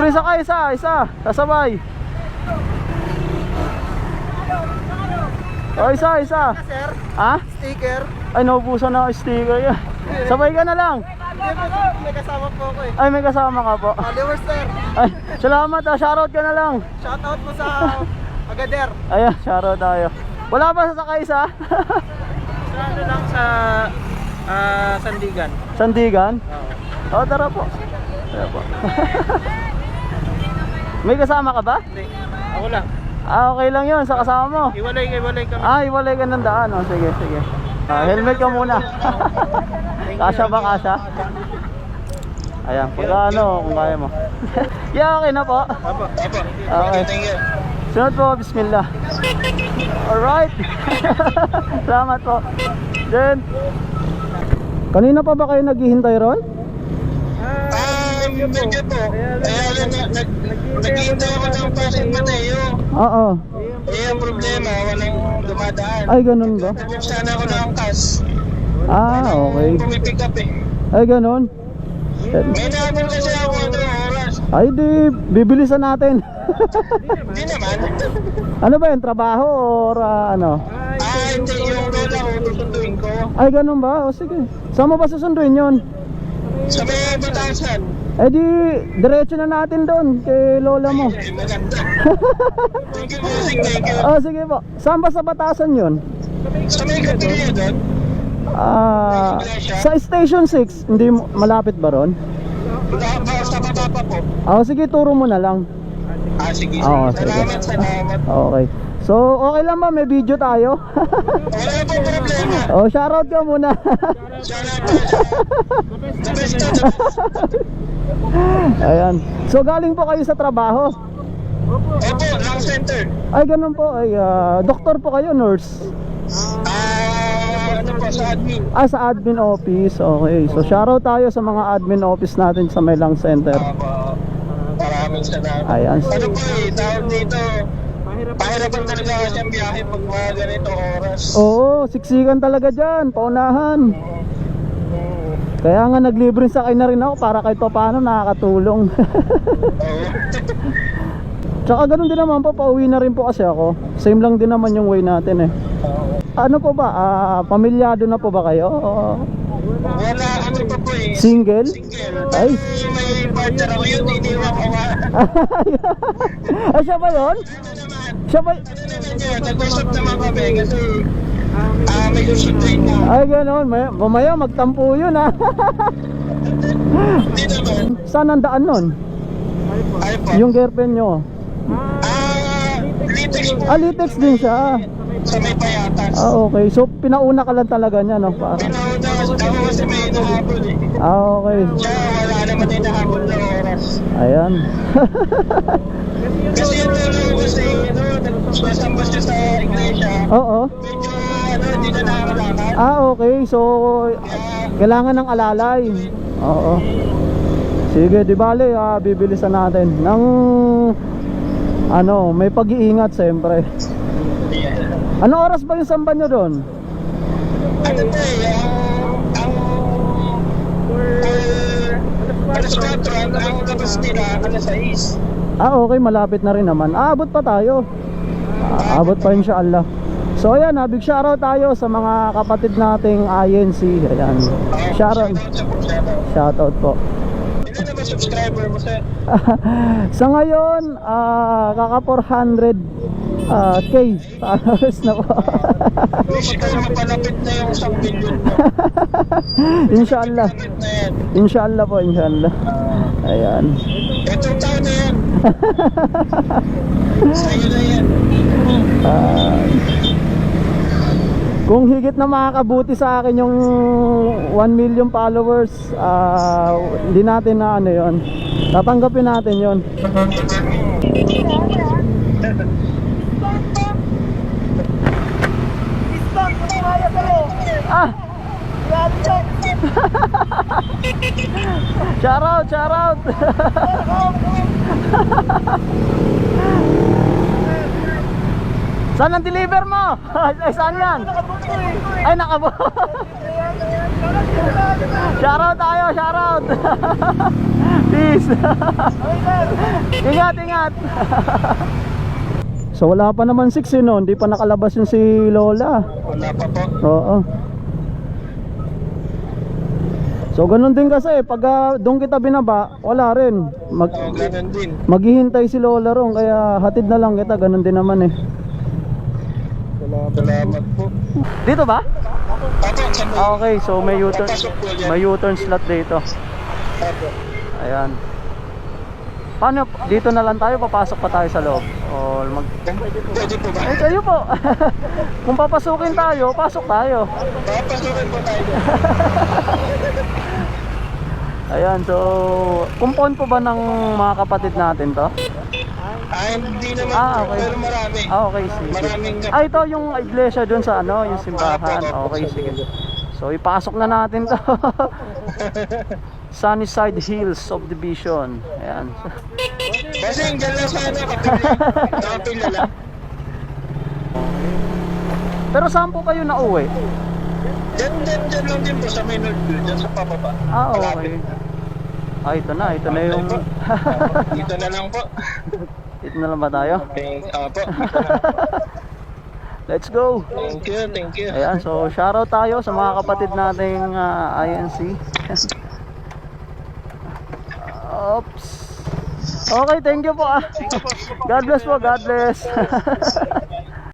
Libre sa kayo, isa, isa. Sasabay. O, isa, isa. Sir, Ha? sticker. Ay, naubusan na ang sticker yan. Sabay ka na lang. May kasama po ako eh. Ay, may kasama ka po. Followers sir. Ay, salamat ah. Shoutout ka na lang. Shoutout po sa Agader. Ayan, shoutout tayo. Wala pa sa sakay isa? Sa ano lang sa ah, Sandigan. Sandigan? Oo. O, tara po. Tara po. may kasama ka ba? Hindi. Ako lang. Ah, okay lang yun sa kasama mo. Iwalay, iwalay kami. Ah, iwalay ka ng daan. Oh. Sige, sige. Ah, helmet ka muna. kasya ba kasya? Ayan, pag ano, kung kaya mo. yeah, okay na po. Apo, apo. Okay. Sunod po, bismillah. Alright. Salamat po. Then, kanina pa ba kayo naghihintay ron? Medyo po. Kaya lang, nag- naghihintay ako ng Pasig Mateo. Oo. Eh, ang problema, walang dumadaan. Ay, ganun ba? Nabuksan ako ng cash. Ah, okay. Pumipick up eh. Ay, ganun. May nahabol kasi ako ano, oras. Ay, di, bibilisan natin. Hindi naman. ano ba yun, trabaho or ah, ano? Ah, hindi yung lola ko, susunduin ko. Ay, ganun ba? O sige. Saan mo ba susunduin yun? Sa may batasan. Eh di, diretso na natin doon kay lola mo. Maganda. Thank you. Thank you. Ah, sige po. Saan ba sa batasan yun? Sa may kapilya doon? Ah, sa Station 6, hindi mo- malapit ba ron? Sa baba pa po. Ah, sige, turo mo na lang. Ah, sige. Oo, sige. sige. Salamat, salamat. Okay. So, okay lang ba? May video tayo? Wala po problema. oh, shoutout ka muna. Salamat. The best na, the best. Ayan. So, galing po kayo sa trabaho? Opo, lang center. Ay, ganun po. Ay, ah, doktor po kayo, nurse? Ah, ano po, sa admin. Ah, sa admin office. Okay. So, shoutout tayo sa mga admin office natin sa Maylang Center. Opo. Maraming salamat. Ayan. Ano po eh, tawag dito. Pahirapan talaga kasi ang biyahe pag mga ganito oras. Oo, siksikan talaga dyan. Paunahan. Kaya nga naglibre sa akin na rin ako para kahit pa paano nakakatulong. Tsaka ganun din naman po, pauwi na rin po kasi ako. Same lang din naman yung way natin eh. Ano po ba? Ah, pamilyado na po ba kayo? Oo. Wala, ano pa po eh. Single? Single. Ay. May partner ako yun, iniwan ko nga. Ay, siya ba yun? Siya ba? Naman yun? Nag-usap naman kami kasi ah, may gusto train na. Ay, ganun. May, mamaya magtampo yun ah. Hindi naman. Saan ang daan nun? Ay po. Yung girlfriend nyo? Ah, Litex po. Ah, Litex din siya. Sa may payatas. Ah, okay. So, pinauna ka lang talaga niya, no? Para. Pinauna ako kasi may nahabol eh. Ah, okay. Siya wala naman din nahabol na oras. Ayan. Kasi yung lolo ko kasi, ano, nagpasamba siya sa iglesia. Oo. Medyo, ano, hindi na nakakalakad. Ah, okay. So, kailangan ng alalay. Oo. Sige, di bale, ah, bibilisan natin. Nang, ano, may pag-iingat siyempre. Ano oras ba yung samba nyo doon? Ano po eh, ang, ang, alas 4, ang, ang labas nila, alas 6. Ah, okay. Malapit na rin naman. Aabot pa tayo. Aabot pa inshallah. So, ayan, ah, big shoutout tayo sa mga kapatid nating INC. Ayan. Shoutout. Shoutout po. Ilan na ba subscriber mo, sir? sa ngayon, ah, kaka 400 ah, K followers na po. Ko mapalapit na yung 1 billion mo. inshallah. Inshallah po, inshallah. Ayan. Itong taon na yan. Sa'yo na yan. Ah, kung higit na makakabuti sa akin yung 1 million followers, ah, hindi natin na ano yon. Tatanggapin natin yon. Ah! Shout out, shout out. Saan ang deliver mo? Ay, saan yan? Ay, nakabo. shoutout tayo, shoutout. Peace. Ingat, ingat. so wala pa naman 6 yun, no? hindi pa nakalabas yung si Lola. Wala pa po. Oo. So ganun din kasi pag ah, doon kita binaba, wala rin. Mag Oh, ganun din. maghihintay si Lola ron kaya hatid na lang kita, ganun din naman eh. Salamat po. Dito ba? Ah, okay, so may U-turn may U-turn slot dito. Ayan. Paano dito na lang tayo papasok pa tayo sa loob? O mag Pwede po ba? Eh kayo po. Kung papasukin tayo, pasok tayo. Papasukin po tayo. Ayan, so kumpon po ba ng mga kapatid natin to? Ah, hindi naman Ah, po, okay. pero marami. Ah, okay, sige. Maraming Ah, ito yung iglesia dun sa ano, yung simbahan. Apo, Okay, sige. So ipasok na natin to. Sunnyside Hills Subdivision. Ayan. Kasi dyan lang sa ano, kapila. Nakapila lang. Pero saan po kayo nauwi? Dyan, dyan, dyan lang din po sa may Northview, dyan sa pababa. Ah, Malapit. Ah, ito na, ito na yung po. Dito na lang po. Ito na lang ba tayo? Thank, apo, dito na. Let's go. Thank you, thank you. Ayan, so shoutout tayo sa mga kapatid nating ah, INC. Oops. Okay, thank you po ah. God bless po, God bless.